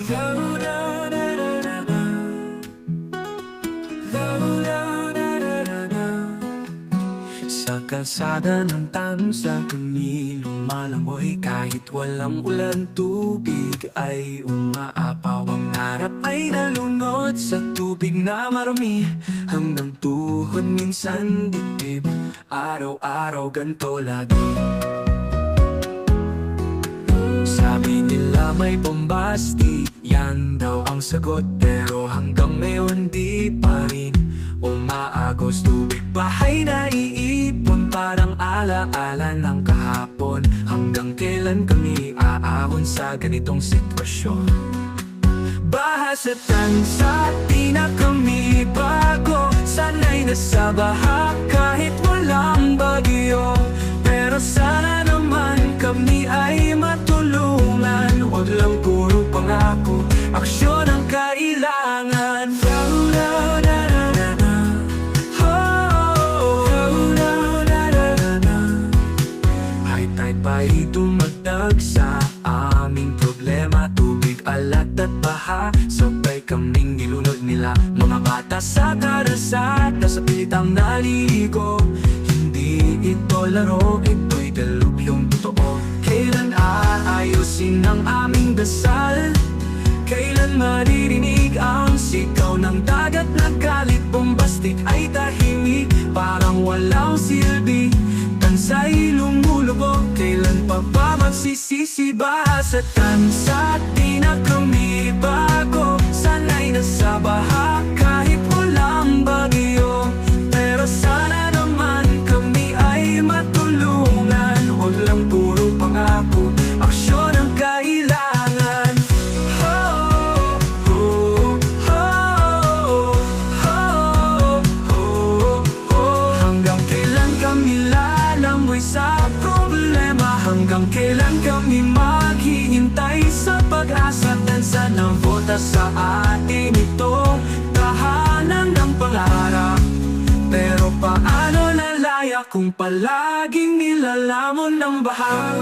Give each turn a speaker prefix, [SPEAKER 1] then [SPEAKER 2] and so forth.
[SPEAKER 1] Sa kalsada ng tansa Kami lumalangoy kahit walang ulan Tubig ay umaapaw. Ang harap ay nalunod sa tubig na marami Hanggang tuhod minsan dibdib Araw-araw ganto lagi. Sabi nila may bombasti Yan daw ang sagot. Pero hanggang ngayon di pa rin Umaagos. Tubig Bahay na iipon Parang alaala ng kahapon. Hanggang kailan kami aahon sa ganitong sitwasyon? Baha sa tansa, di na kami bago. Sanay na sa baha pangako, aksyon ang kailangan. Da-da-da-da-da. High tide ba'y dumagdag sa aming problema. Tubig, alat at baha. Sabay kaming nilunod nila. Mga bata sa karasada Sa pilitang naligo. Hindi ito laro Ito'y Bombastic ay tahimik. Parang walang silbi. Tansay lumulubog. Kailan pa ba magsisisi ba sa tansa? Hanggang kailan kami maghihintay sa pag-asa Tansa ng bota sa atin ito? Tahanan ng pangarap. Pero paano nalaya kung palaging nilalamon ng baha